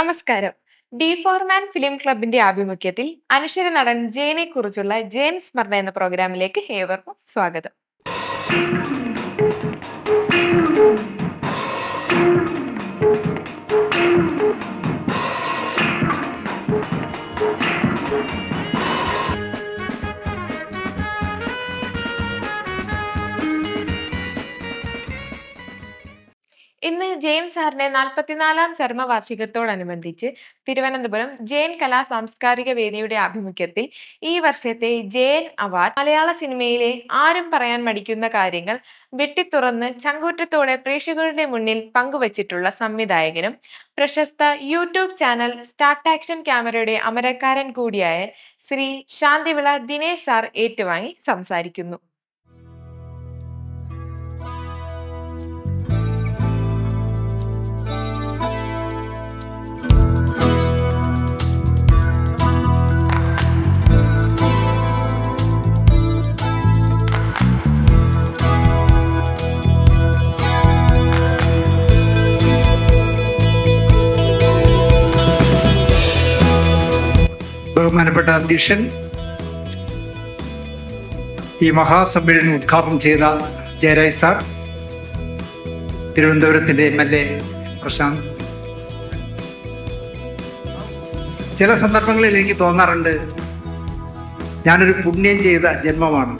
നമസ്കാരം. ഡി ഫോർമാൻ ഫിലിം ക്ലബിന്റെ ആഭിമുഖ്യത്തിൽ അനശ്വര നടൻ ജയനെ കുറിച്ചുള്ള ജയൻ സ്മരണ എന്ന പ്രോഗ്രാമിലേക്ക് ഏവർക്കും സ്വാഗതം. ഇന്ന് ജയൻ സാറിന്റെ നാൽപ്പത്തിനാലാം വാർഷികത്തോടനുബന്ധിച്ച് തിരുവനന്തപുരം ജെയിൻ കലാ സാംസ്കാരിക വേദിയുടെ ആഭിമുഖ്യത്തിൽ ഈ വർഷത്തെ ജെയിൻ അവാർഡ് മലയാള സിനിമയിലെ ആരും പറയാൻ മടിക്കുന്ന കാര്യങ്ങൾ വെട്ടിത്തുറന്ന് ചങ്കൂറ്റത്തോടെ പ്രേക്ഷകരുടെ മുന്നിൽ പങ്കുവച്ചിട്ടുള്ള സംവിധായകനും പ്രശസ്ത യൂട്യൂബ് ചാനൽ സ്റ്റാർട്ട് ആക്ഷൻ ക്യാമറയുടെ അമരക്കാരൻ കൂടിയായ ശ്രീ ശാന്തിവിള ദിനേശ് സാർ ഏറ്റുവാങ്ങി സംസാരിക്കുന്നു. ബഹുമാനപ്പെട്ട അധ്യക്ഷൻ ഈ മഹാസമ്മേളനം ഉദ്ഘാടനം ചെയ്ത ജയരാജ് സാർ തിരുവനന്തപുരത്തിന്റെ എം എൽ എ പ്രശാന്ത്. ചില സന്ദർഭങ്ങളിൽ എനിക്ക് തോന്നാറുണ്ട് ഞാനൊരു പുണ്യം ചെയ്ത ജന്മമാണ്.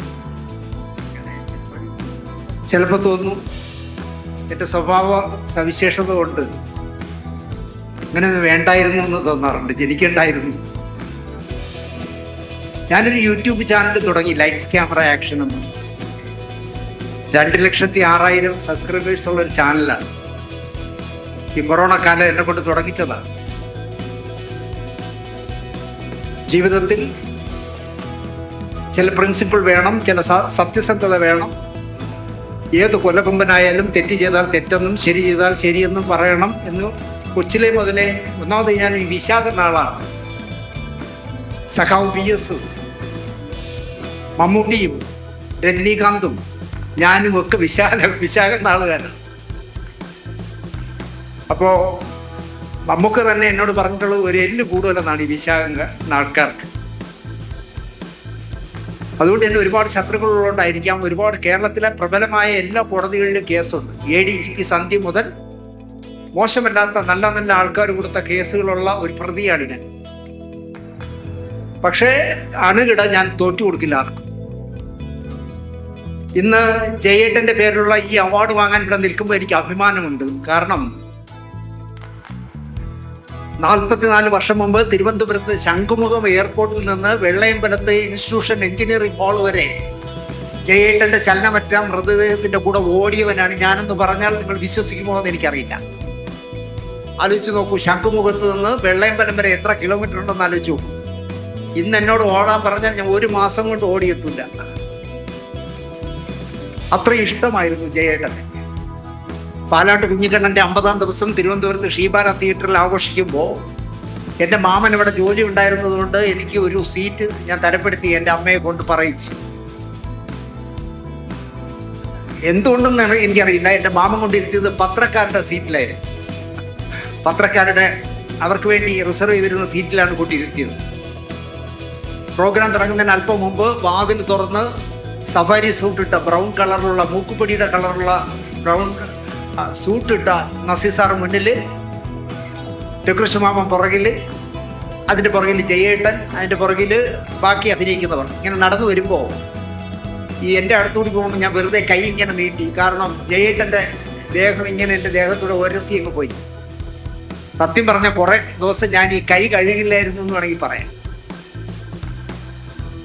ചിലപ്പോൾ തോന്നും എന്റെ സ്വഭാവ സവിശേഷത കൊണ്ട് അങ്ങനെ വേണ്ടായിരുന്നു എന്ന് തോന്നാറുണ്ട് ജനിക്കേണ്ടായിരുന്നു. ഞാനൊരു യൂട്യൂബ് ചാനൽ തുടങ്ങി ലൈറ്റ്സ് ക്യാമറ ആക്ഷൻ എന്ന്. രണ്ട് ലക്ഷത്തി ആറായിരം സബ്സ്ക്രൈബേഴ്സ് ഉള്ള ഒരു ചാനലാണ്. ഈ കൊറോണ കാലം എന്നെ കൊണ്ട് തുടങ്ങിച്ചതാണ്. ജീവിതത്തിൽ ചില പ്രിൻസിപ്പിൾ വേണം ചില സത്യസന്ധത വേണം. ഏത് കൊലകൊമ്പനായാലും തെറ്റ് ചെയ്താൽ തെറ്റെന്നും ശരി ചെയ്താൽ ശരിയെന്നും പറയണം എന്ന് കൊച്ചിലെ മുതലേ ഒന്നാമത് ഞാൻ വിശാഖ നാളാണ്. സഖാവ് പി എസ് മമ്മൂട്ടിയും രജനീകാന്തും ഞാനും ഒക്കെ വിശാല വിശാല നാളുകാരാണ് അപ്പോൾ നമുക്ക് തന്നെ എന്നോട് പറഞ്ഞിട്ടുള്ളത് ഒരു എല്ല് കൂടുതലെന്നാണ് ഈ വിശാഖ ആൾക്കാർക്ക് അതുകൊണ്ട് തന്നെ ഒരുപാട് ശത്രുക്കളുള്ളതുകൊണ്ടായിരിക്കാം ഒരുപാട് കേരളത്തിലെ പ്രബലമായ എല്ലാ കോടതികളിലും കേസുണ്ട്. A D G P Sandhya മുതൽ മോശമല്ലാത്ത നല്ല നല്ല ആൾക്കാർ കൊടുത്ത കേസുകളുള്ള ഒരു പ്രതിയാണ് ഞാൻ. പക്ഷേ അണുകിട ഞാൻ തോറ്റു കൊടുക്കില്ല ആർക്കും. ഇന്ന് ജയേട്ടന്റെ പേരിലുള്ള ഈ അവാർഡ് വാങ്ങാൻ ഇവിടെ നിൽക്കുമ്പോൾ എനിക്ക് അഭിമാനമുണ്ട്. കാരണം നാൽപ്പത്തിനാല് വർഷം മുമ്പ് തിരുവനന്തപുരത്ത് ശംഖുമുഖം എയർപോർട്ടിൽ നിന്ന് വെള്ളയമ്പലത്തെ ഇൻസ്റ്റിറ്റ്യൂഷൻ എഞ്ചിനീയറിംഗ് ഹാൾ വരെ ജയേട്ടന്റെ ചലനമറ്റ മൃതദേഹത്തിന്റെ കൂടെ ഓടിയവനാണ് ഞാനെന്ന് പറഞ്ഞാൽ നിങ്ങൾ വിശ്വസിക്കുമോ എന്ന് എനിക്കറിയില്ല. ആലോചിച്ച് നോക്കൂ ശംഖുമുഖത്ത് നിന്ന് വെള്ളയമ്പലം വരെ എത്ര കിലോമീറ്റർ ഉണ്ടെന്ന് ആലോചിച്ചു ഇന്ന് എന്നോട് ഓടാൻ പറഞ്ഞാൽ ഞാൻ ഒരു മാസം കൊണ്ട് ഓടിയെത്തില്ല അത്രയും ഇഷ്ടമായിരുന്നു ജയേട്ടന് പാലാട്ട് കുഞ്ഞിക്കണ്ണന്റെ അമ്പതാം ദിവസം തിരുവനന്തപുരത്ത് ഷീബാല തിയേറ്ററിൽ ആഘോഷിക്കുമ്പോൾ എന്റെ മാമൻ ഇവിടെ ജോലി ഉണ്ടായിരുന്നതുകൊണ്ട് എനിക്ക് ഒരു സീറ്റ് ഞാൻ തരപ്പെടുത്തി എന്റെ അമ്മയെ കൊണ്ട് പറയിച്ചു. എന്തുകൊണ്ടെന്ന് എനിക്കറിയില്ല. എന്റെ മാമൻ കൊണ്ടിരുത്തിയത് പത്രക്കാരുടെ സീറ്റിലായിരുന്നു. പത്രക്കാരുടെ അവർക്ക് വേണ്ടി റിസർവ് ചെയ്തിരുന്ന സീറ്റിലാണ് കൊണ്ടിരുത്തിയത്. പ്രോഗ്രാം തുടങ്ങുന്നതിന് അല്പം മുമ്പ് വാതിൽ തുറന്ന് സഫാരി സൂട്ടിട്ട ബ്രൗൺ കളറിലുള്ള മൂക്കുപൊടിയുടെ കളറുള്ള ബ്രൗൺ സൂട്ട് ഇട്ട നസീസാർ മുന്നിൽ ടെക്രിശുമാമൻ പുറകിൽ അതിന്റെ പുറകിൽ ജയേട്ടൻ അതിന്റെ പുറകിൽ ബാക്കി അഭിനയിക്കുന്നവർ. ഇങ്ങനെ നടന്നു വരുമ്പോൾ ഈ എന്റെ അടുത്തുകൂടി പോകുമ്പോൾ ഞാൻ വെറുതെ കൈ ഇങ്ങനെ നീട്ടി. കാരണം ജയേട്ടന്റെ ദേഹം ഇങ്ങനെ എന്റെ ദേഹത്തൂടെ ഒരസി അങ്ങ് പോയി. സത്യം പറഞ്ഞാൽ കുറേ ദിവസം ഞാൻ ഈ കൈ കഴുകില്ലായിരുന്നു എന്ന് വേണമെങ്കിൽ പറയാം.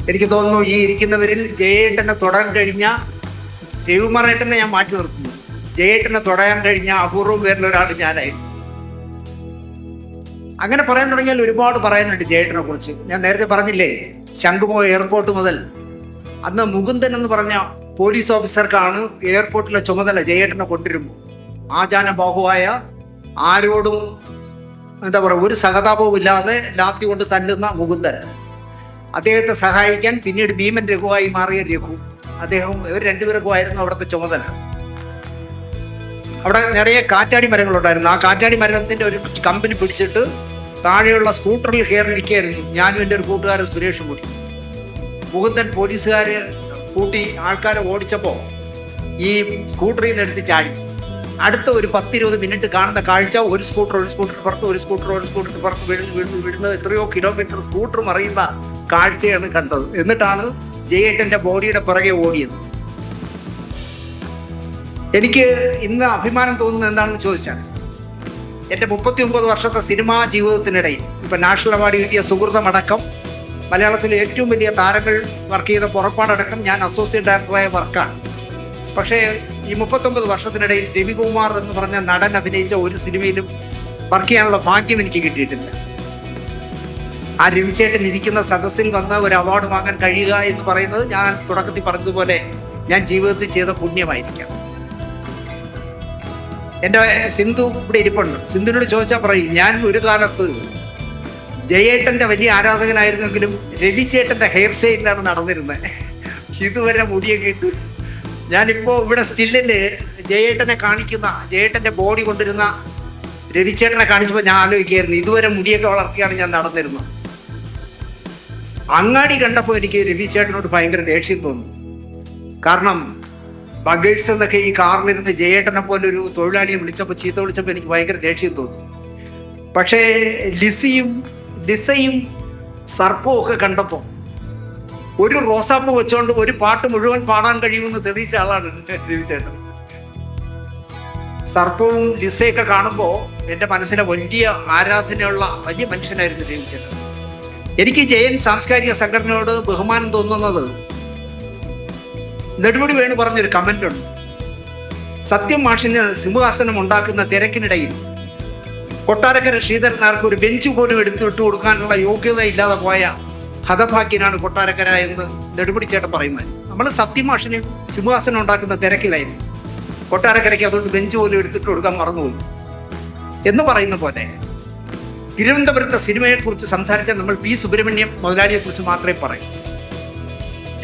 എനിക്ക് തോന്നുന്നു ഈ ഇരിക്കുന്നവരിൽ ജയേട്ടനെ തൊടാൻ കഴിഞ്ഞ രവികുമാറേട്ടനെ ഞാൻ മാറ്റി നിർത്തുന്നു. ജയേട്ടനെ തൊടയാൻ കഴിഞ്ഞ അപൂർവം പേരിൽ ഒരാൾ ഞാനായിരുന്നു. അങ്ങനെ പറയാൻ തുടങ്ങിയാൽ ഒരുപാട് പറയാനുണ്ട് ജയേട്ടനെ കുറിച്ച്. ഞാൻ നേരത്തെ പറഞ്ഞില്ലേ ശംഖുമോ എയർപോർട്ട് മുതൽ അന്ന് മുകുന്ദൻ എന്ന് പറഞ്ഞ പോലീസ് ഓഫീസർക്കാണ് എയർപോർട്ടിലെ ചുമതല ജയേട്ടനെ കൊണ്ടിരുമ്പോൾ ആചാന ബാഹുവായ ആരോടും എന്താ പറയുക ഒരു സഹതാപവും ഇല്ലാതെ ലാത്തി കൊണ്ട് തല്ലുന്ന മുകുന്ദൻ. അദ്ദേഹത്തെ സഹായിക്കാൻ പിന്നീട് ഭീമൻ രഘുവായി മാറിയ രഘു. അദ്ദേഹം ഇവർ രണ്ടുപേർക്കുമായിരുന്നു അവിടുത്തെ ചുമതല. അവിടെ നിറയെ കാറ്റാടി മരങ്ങളുണ്ടായിരുന്നു. ആ കാറ്റാടി മരത്തിന്റെ ഒരു കമ്പനി പിടിച്ചിട്ട് താഴെയുള്ള സ്കൂട്ടറിൽ കയറി നിൽക്കുകയായിരുന്നു. ഞാനും എന്റെ ഒരു കൂട്ടുകാരൻ സുരേഷും കൂടി. മുകുന്ദൻ പോലീസുകാർ കൂട്ടി ആൾക്കാരെ ഓടിച്ചപ്പോൾ ഈ സ്കൂട്ടറിൽ നിന്ന് എടുത്ത് ചാടി. അടുത്ത ഒരു പത്തിരുപത് മിനിറ്റ് കാണുന്ന കാഴ്ച ഒരു സ്കൂട്ടർ ഒരു സ്കൂട്ടർ പുറത്ത് ഒരു സ്കൂട്ടർ ഒരു സ്കൂട്ടർ പുറത്ത് വീഴുന്നു വീഴുന്നു വിഴുന്ന്. എത്രയോ കിലോമീറ്റർ സ്കൂട്ടർ മറിയുന്ന കാഴ്ചയാണ് കണ്ടത്. എന്നിട്ടാണ് ജയേട്ടന്റെ ബോഡിയുടെ പുറകെ ഓടിയത്. എനിക്ക് ഇന്ന് അഭിമാനം തോന്നുന്നത് എന്താണെന്ന് ചോദിച്ചാൽ എന്റെ മുപ്പത്തി ഒമ്പത് വർഷത്തെ സിനിമാ ജീവിതത്തിനിടയിൽ ഇപ്പം നാഷണൽ അവാർഡ് കിട്ടിയ സുഹൃതമടക്കം മലയാളത്തിലെ ഏറ്റവും വലിയ താരങ്ങൾ വർക്ക് ചെയ്ത പുറപ്പാടടക്കം ഞാൻ അസോസിയേറ്റ് ഡയറക്ടറായ വർക്കാണ്. പക്ഷേ ഈ മുപ്പത്തൊമ്പത് വർഷത്തിനിടയിൽ രവികുമാർ എന്ന് പറഞ്ഞ നടൻ അഭിനയിച്ച ഒരു സിനിമയിലും വർക്ക് ചെയ്യാനുള്ള ഭാഗ്യം എനിക്ക് കിട്ടിയിട്ടില്ല. ആ രവിചേട്ടൻ ഇരിക്കുന്ന സദസ്സിൽ വന്ന് ഒരു അവാർഡ് വാങ്ങാൻ കഴിയുക എന്ന് പറയുന്നത് ഞാൻ തുടക്കത്തിൽ പറഞ്ഞതുപോലെ ഞാൻ ജീവിതത്തിൽ ചെയ്ത പുണ്യമായിരിക്കാം. എന്റെ സിന്ധു ഇവിടെ ഇരിപ്പുണ്ട്. സിന്ധുവിനോട് ചോദിച്ചാൽ പറയും ഞാൻ ഒരു കാലത്ത് ജയേട്ടന്റെ വലിയ ആരാധകനായിരുന്നെങ്കിലും രവിചേട്ടന്റെ ഹെയർ സ്റ്റൈലിലാണ് നടന്നിരുന്നത് ഇതുവരെ മുടിയൊക്കെ ഇട്ട് ഞാനിപ്പോൾ ഇവിടെ സ്റ്റില്ലിൽ ജയേട്ടനെ കാണിക്കുന്ന ജയേട്ടന്റെ ബോഡി കൊണ്ടിരുന്ന രവിചേട്ടനെ കാണിച്ചപ്പോൾ ഞാൻ ആലോചിക്കുകയായിരുന്നു. ഇതുവരെ മുടിയൊക്കെ വളർത്തിയാണ് ഞാൻ നടന്നിരുന്നത്. അങ്ങാടി കണ്ടപ്പോൾ എനിക്ക് രവി ചേട്ടനോട് ഭയങ്കര ദേഷ്യം തോന്നി. കാരണം ബഗേഴ്സ് എന്നൊക്കെ ഈ കാറിലിരുന്ന് ജയേട്ടനെ പോലെ ഒരു തൊഴിലാളിയെ വിളിച്ചപ്പോൾ ചീത്ത വിളിച്ചപ്പോൾ എനിക്ക് ഭയങ്കര ദേഷ്യം തോന്നി. പക്ഷേ ലിസിയും ലിസയും സർപ്പവും ഒക്കെ കണ്ടപ്പോൾ ഒരു റോസാപ്പ് വെച്ചുകൊണ്ട് ഒരു പാട്ട് മുഴുവൻ പാടാൻ കഴിയുമെന്ന് തെളിയിച്ച ആളാണ് രവി ചേട്ടൻ. സർപ്പവും ലിസയൊക്കെ കാണുമ്പോൾ എന്റെ മനസ്സിലെ വലിയ ആരാധനയുള്ള വലിയ മനുഷ്യനായിരുന്നു രവിചേട്ടൻ എനിക്ക് ജയൻ സാംസ്കാരിക സംഘടനയോട് ബഹുമാനം തോന്നുന്നത് നെടുപടി വേണു പറഞ്ഞൊരു കമന്റ് ഉണ്ട് സത്യം മാഷിന് സിംഹാസനം ഉണ്ടാക്കുന്ന തിരക്കിനിടയിൽ കൊട്ടാരക്കര ശ്രീധരനാർക്ക് ഒരു ബെഞ്ച് പോലും എടുത്തിട്ട് കൊടുക്കാനുള്ള യോഗ്യത ഇല്ലാതെ പോയ ഹതഭാഗ്യനാണ് കൊട്ടാരക്കര എന്ന് നെടുപടി ചേട്ടൻ പറയുന്നത്. നമ്മൾ സത്യം മാഷിന് സിംഹാസനം ഉണ്ടാക്കുന്ന തിരക്കിലായിരുന്നു. കൊട്ടാരക്കരയ്ക്ക് അതുകൊണ്ട് ബെഞ്ച് പോലും എടുത്തിട്ട് കൊടുക്കാൻ മറന്നുപോയി. എന്ന് പറയുന്ന പോലെ തിരുവനന്തപുരത്തെ സിനിമയെക്കുറിച്ച് സംസാരിച്ച നമ്മൾ പി സുബ്രഹ്മണ്യം മുതലാളിയെക്കുറിച്ച് മാത്രമേ പറയൂ.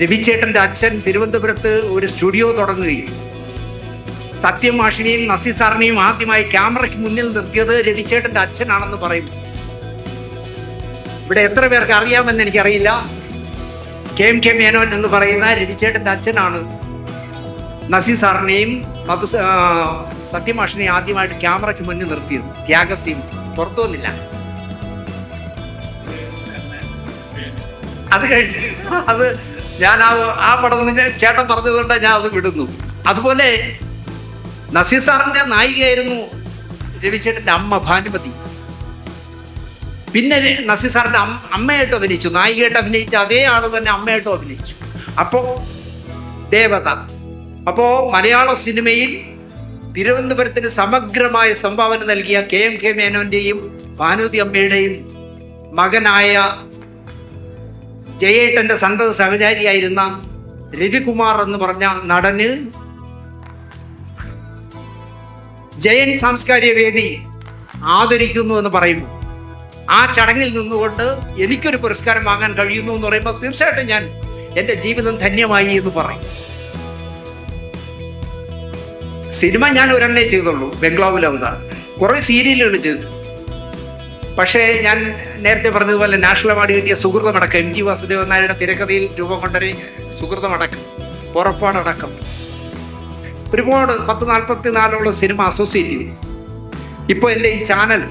രവിചേട്ടന്റെ അച്ഛൻ തിരുവനന്തപുരത്ത് ഒരു സ്റ്റുഡിയോ തുടങ്ങുകയും സത്യം മാഷിനെയും നസീർ സാറിനെയും ആദ്യമായി ക്യാമറയ്ക്ക് മുന്നിൽ നിർത്തിയത് രവിചേട്ടന്റെ അച്ഛനാണെന്ന് പറയും. ഇവിടെ എത്ര പേർക്ക് അറിയാമെന്ന് എനിക്കറിയില്ല. കെ എം കെ മേനോൻ എന്ന് പറയുന്ന രവിചേട്ടന്റെ അച്ഛനാണ് നസീർ സാറിനെയും മധു സത്യമാഷിനെയും ആദ്യമായിട്ട് ക്യാമറയ്ക്ക് മുന്നിൽ നിർത്തിയത്. ത്യാഗസീം പുറത്തു വന്നില്ല. അത് കഴിച്ച് അത് ഞാൻ ആ ആ പടം നിന്ന് ചേട്ടൻ പറഞ്ഞതുകൊണ്ട് ഞാൻ അത് വിടുന്നു. അതുപോലെ നസീർ സാറിന്റെ നായികയായിരുന്നു രവിചേട്ടന്റെ അമ്മ ഭാനുമതി. പിന്നെ നസീർ സാറിന്റെ അമ്മ അമ്മയായിട്ട് അഭിനയിച്ചു. നായികയായിട്ട് അഭിനയിച്ച അതേ ആൾ തന്നെ അമ്മയായിട്ടും അഭിനയിച്ചു. അപ്പോൾ ദേവത. അപ്പോൾ മലയാള സിനിമയിൽ തിരുവനന്തപുരത്തിന് സമഗ്രമായ സംഭാവന നൽകിയ കെ എം കെ മേനോന്റെയും ഭാനുതി അമ്മയുടെയും മകനായ ജയേട്ടന്റെ സന്തത സഹചാരിയായിരുന്ന രവികുമാർ എന്ന് പറഞ്ഞ നടന് ജയൻ സാംസ്കാരിക വേദി ആദരിക്കുന്നു എന്ന് പറയുന്നു. ആ ചടങ്ങിൽ നിന്നുകൊണ്ട് എനിക്കൊരു പുരസ്കാരം വാങ്ങാൻ കഴിയുന്നു എന്ന് പറയുമ്പോൾ തീർച്ചയായിട്ടും ഞാൻ എന്റെ ജീവിതം ധന്യമായി എന്ന് പറയും. സിനിമ ഞാൻ ഒരെണ്ണേ ചെയ്തുള്ളൂ ബംഗ്ലാവ് ലവ്ദാൻ കുറേ സീരിയലുകൾ ചെയ്തു. പക്ഷേ ഞാൻ നേരത്തെ പറഞ്ഞതുപോലെ നാഷണൽ അവാർഡ് കിട്ടിയ സുഹൃതമടക്കം എം ജി വാസുദേവൻ നായരുടെ തിരക്കഥയിൽ രൂപം കൊണ്ടൊരു സുഹൃതമടക്കം പുറപ്പാടടക്കം ഒരുപാട് പത്ത് നാൽപ്പത്തി നാലോളം സിനിമ അസോസിയേറ്റ് ചെയ്തു. ഇപ്പോൾ എന്റെ ഈ ചാനൽ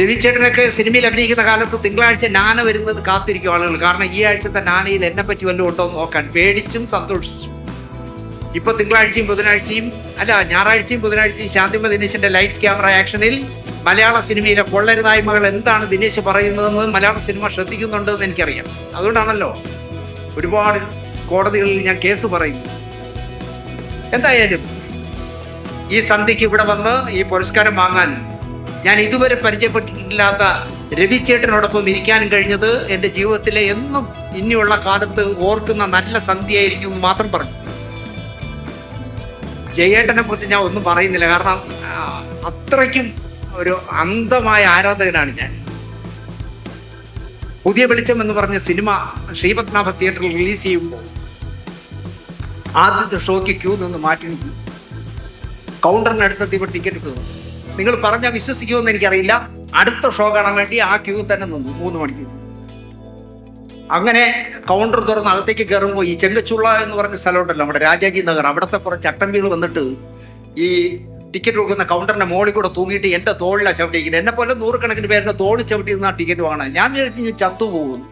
രവിചേട്ടനൊക്കെ സിനിമയിൽ അഭിനയിക്കുന്ന കാലത്ത് തിങ്കളാഴ്ച നാന വരുന്നത് കാത്തിരിക്കും ആളുകൾ. കാരണം ഈ ആഴ്ചത്തെ നാനയിൽ എന്നെ പറ്റി വല്ലതും ഉണ്ടോ എന്ന് നോക്കാൻ പേടിച്ചും സന്തോഷിച്ചു. ഇപ്പോൾ തിങ്കളാഴ്ചയും ബുധനാഴ്ചയും അല്ല ഞായറാഴ്ചയും ബുധനാഴ്ചയും ശാന്തിമ ദിനേശിന്റെ ലൈറ്റ്സ് ക്യാമറ ആക്ഷനിൽ മലയാള സിനിമയിലെ കൊള്ളരുതായ്മകൾ എന്താണ് ദിനേശ് പറയുന്നതെന്ന് മലയാള സിനിമ ശ്രദ്ധിക്കുന്നുണ്ടെന്ന് എനിക്കറിയാം. അതുകൊണ്ടാണല്ലോ ഒരുപാട് കോടതികളിൽ ഞാൻ കേസ് പറയുന്നു എന്തായാലും ഈ സന്ധിക്ക് ഇവിടെ വന്ന് ഈ പുരസ്കാരം വാങ്ങാൻ ഞാൻ ഇതുവരെ പരിചയപ്പെട്ടിട്ടില്ലാത്ത രവിചേട്ടനോടൊപ്പം ഇരിക്കാനും കഴിഞ്ഞത് എന്റെ ജീവിതത്തിലെ എന്നും ഇനിയുള്ള കാലത്ത് ഓർക്കുന്ന നല്ല സന്ധ്യയായിരിക്കും എന്ന് മാത്രം പറഞ്ഞു. ജയേട്ടനെ കുറിച്ച് ഞാൻ ഒന്നും പറയുന്നില്ല. കാരണം അത്രയ്ക്കും ഒരു അന്ധമായ ആരാധകനാണ് ഞാൻ. പുതിയ വെളിച്ചം എന്ന് പറഞ്ഞ സിനിമ ശ്രീപത്മനാഭ തിയേറ്ററിൽ റിലീസ് ചെയ്യുമ്പോൾ ആദ്യത്തെ ഷോയ്ക്ക് ക്യൂ നിന്ന് മാറ്റി കൗണ്ടറിനടുത്തെത്തിയപ്പോൾ ടിക്കറ്റ് എടുത്തു. നിങ്ങൾ പറഞ്ഞാൽ വിശ്വസിക്കുമെന്ന് എനിക്കറിയില്ല. അടുത്ത ഷോ കാണാൻ വേണ്ടി ആ ക്യൂ തന്നെ നിന്നു മൂന്ന് മണിക്ക് അങ്ങനെ കൗണ്ടർ തുറന്ന് അകത്തേക്ക് കയറുമ്പോൾ ഈ ചെങ്കച്ചുള്ള എന്ന് പറഞ്ഞ സ്ഥലമുണ്ടല്ലോ നമ്മുടെ രാജാജി നഗർ. അവിടുത്തെ കുറച്ച് ചട്ടമ്പികൾ വന്നിട്ട് ഈ ടിക്കറ്റ് കൊടുക്കുന്ന കൗണ്ടറിന്റെ മോളിൽ കൂടെ തൂങ്ങിയിട്ട് എന്റെ തോളിലാണ് ചവിട്ടിയിരിക്കുന്നത്. എന്നെ പോലെ നൂറുകണക്കിന് പേരുടെ തോളിൽ ചവിട്ടി നിന്നാ ടിക്കറ്റ് വാങ്ങണം. ഞാൻ വിചാരിച്ചു ഞാൻ ചത്തുപോകും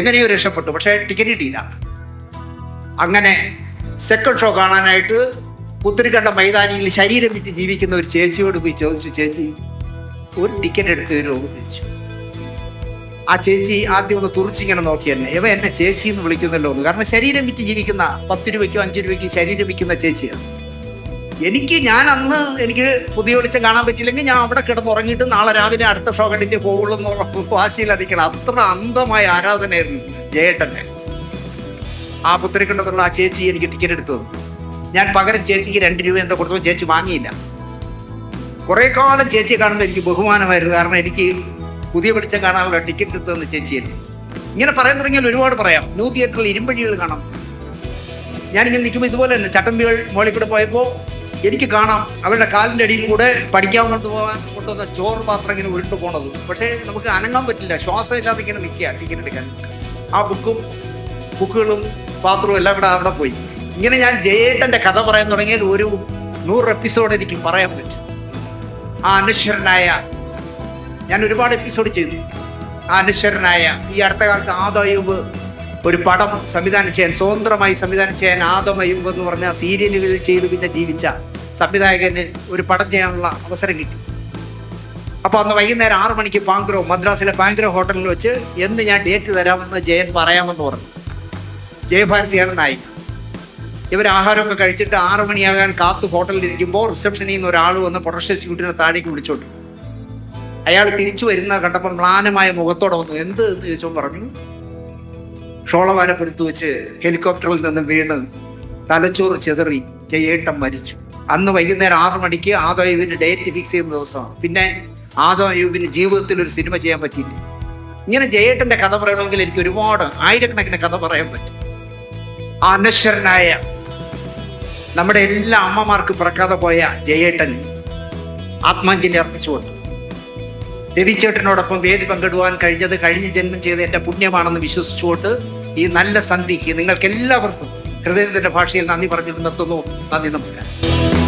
എങ്ങനെയോ രക്ഷപ്പെട്ടു. പക്ഷേ ടിക്കറ്റ് കിട്ടിയില്ല. അങ്ങനെ സെക്കൻഡ് ഷോ കാണാനായിട്ട് പുത്തിരിക്കണ്ട മൈതാനിയിൽ ശരീരം വിറ്റ് ജീവിക്കുന്ന ഒരു ചേച്ചിയോട് പോയി ചോദിച്ചു ചേച്ചി ഒരു ടിക്കറ്റ് എടുത്ത് തരുമോ ചോദിച്ചു ആ ചേച്ചി ആദ്യം ഒന്ന് തുറിച്ചിങ്ങനെ നോക്കി എന്നെ. ഇവ എന്നെ ചേച്ചി എന്ന് വിളിക്കുന്നല്ലോ എന്ന് കാരണം ശരീരം വിറ്റ് ജീവിക്കുന്ന പത്ത് രൂപയ്ക്കോ അഞ്ച് രൂപയ്ക്കോ ശരീരം വിൽക്കുന്ന ചേച്ചിയാണ്. എനിക്ക് ഞാൻ അന്ന് എനിക്ക് പുതിയ വെളിച്ചം കാണാൻ പറ്റിയില്ലെങ്കിൽ ഞാൻ അവിടെ കിടന്ന് കിടന്നുറങ്ങിയിട്ട് നാളെ രാവിലെ അടുത്ത ഷോ കണ്ടിട്ട് പോകുള്ളൂ എന്നുള്ള വാശിയിലധിക്കണം അത്ര അന്ധമായ ആരാധനയായിരുന്നു ജയേട്ടന്റെ ആ പുത്തരിക്കണ്ടത്തുള്ള ആ ചേച്ചി എനിക്ക് ടിക്കറ്റ് എടുത്തു. ഞാൻ പകരം ചേച്ചിക്ക് രണ്ട് രൂപ എന്താ കൊടുത്തപ്പോൾ ചേച്ചി വാങ്ങിയില്ല. കുറേ കാലം ചേച്ചിയെ കാണുമ്പോൾ എനിക്ക് ബഹുമാനമായിരുന്നു. കാരണം എനിക്ക് പുതിയ വെളിച്ചം കാണാനുള്ള ടിക്കറ്റ് തന്ന ചേച്ചിയല്ലേ. ഇങ്ങനെ പറയാൻ തുടങ്ങിയാൽ ഒരുപാട് പറയാം. ന്യൂ തിയേറ്ററിൽ ഇരുമ്പഴികൾ കാണാം. ഞാനിങ്ങനെ നിൽക്കുമ്പോൾ ഇതുപോലെ തന്നെ ചട്ടമ്പികൾ മോളിൽ കൂടെ പോയപ്പോൾ എനിക്ക് കാണാം. അവരുടെ കാലിന്റെ അടിയിൽ കൂടെ പഠിക്കാൻ കൊണ്ടുപോകാൻ കൊണ്ടുവന്ന ചോറ് പാത്രം ഇങ്ങനെ ഉരുട്ടു പോണത്. പക്ഷേ നമുക്ക് അനങ്ങാൻ പറ്റില്ല. ശ്വാസം ഇല്ലാതെ ഇങ്ങനെ നിൽക്കുക ടിക്കറ്റ് എടുക്കാൻ. ആ ബുക്കും ബുക്കുകളും പാത്രവും എല്ലാം കൂടെ അവിടെ പോയി. ഇങ്ങനെ ഞാൻ ജയേട്ടന്റെ കഥ പറയാൻ തുടങ്ങിയാൽ ഒരു നൂറ് എപ്പിസോഡ് എനിക്ക് പറയാൻ പറ്റും. ആ അനശ്വരനായ ഞാൻ ഒരുപാട് എപ്പിസോഡ് ചെയ്തു. ആ അനശ്വരനായ ഈ അടുത്ത കാലത്ത് ആദായൂബ് ഒരു പടം സംവിധാനം ചെയ്യാൻ സ്വതന്ത്രമായി സംവിധാനം ചെയ്യാൻ ആദമയൂബ് എന്ന് പറഞ്ഞ സീരിയലുകളിൽ ചെയ്തു പിന്നെ ജീവിച്ച സംവിധായകന് ഒരു പടം ചെയ്യാനുള്ള അവസരം കിട്ടി. അപ്പോൾ അന്ന് വൈകുന്നേരം ആറു മണിക്ക് പാങ്ക്രോ മദ്രാസിലെ പാങ്ക്രോ ഹോട്ടലിൽ വെച്ച് എന്ന് ഞാൻ ഡേറ്റ് തരാമെന്ന് ജയൻ പറയാമെന്ന് പറഞ്ഞു. ജയഭാരതിയാണ് നായിക. ഇവർ ആഹാരമൊക്കെ കഴിച്ചിട്ട് ആറു മണിയാകാൻ കാത്തു ഹോട്ടലിൽ ഇരിക്കുമ്പോൾ റിസപ്ഷനിൽ നിന്ന് ഒരാൾ വന്ന് പ്രൊഡക്ഷൻ എക്സിക്യൂട്ടീവിനെ താഴേക്ക് വിളിച്ചോട്ടു അയാൾ തിരിച്ചു വരുന്ന കണ്ടപ്പോൾ മ്ലാനമായ മുഖത്തോടെ വന്നു. എന്ത്? എന്ന് ചോദിച്ചോ പറഞ്ഞു ഷോളവാരപ്പുരത്ത് വെച്ച് ഹെലികോപ്റ്ററിൽ നിന്ന് വീണ് തലച്ചോറ് ചെതറി ജയേട്ടം മരിച്ചു. അന്ന് വൈകുന്നേരം ആറ് മണിക്ക് ആദോ അയ്യൂബിന്റെ ഡേറ്റ് ഫിക്സ് ചെയ്യുന്ന ദിവസമാണ്. പിന്നെ ആദോ യുവിന് ജീവിതത്തിൽ ഒരു സിനിമ ചെയ്യാൻ പറ്റിയില്ല. ഇങ്ങനെ ജയേട്ടന്റെ കഥ പറയണമെങ്കിൽ എനിക്ക് ഒരുപാട് ആയിരക്കണക്കിന് കഥ പറയാൻ പറ്റും. ആ അനശ്വരനായ നമ്മുടെ എല്ലാ അമ്മമാർക്ക് പിറക്കാതെ പോയ ജയേട്ടൻ ആത്മാഞ്ജലി അർപ്പിച്ചുകൊണ്ട് രവിചേട്ടനോടൊപ്പം വേദി പങ്കിടുവാൻ കഴിഞ്ഞത് കഴിഞ്ഞ ജന്മം ചെയ്ത എന്റെ പുണ്യമാണെന്ന് വിശ്വസിച്ചുകൊണ്ട് ഈ നല്ല സന്ധിക്ക് നിങ്ങൾക്ക് എല്ലാവർക്കും ഹൃദയത്തിന്റെ ഭാഷയിൽ നന്ദി പറഞ്ഞിട്ട് നിർത്തുന്നു നന്ദി നമസ്കാരം.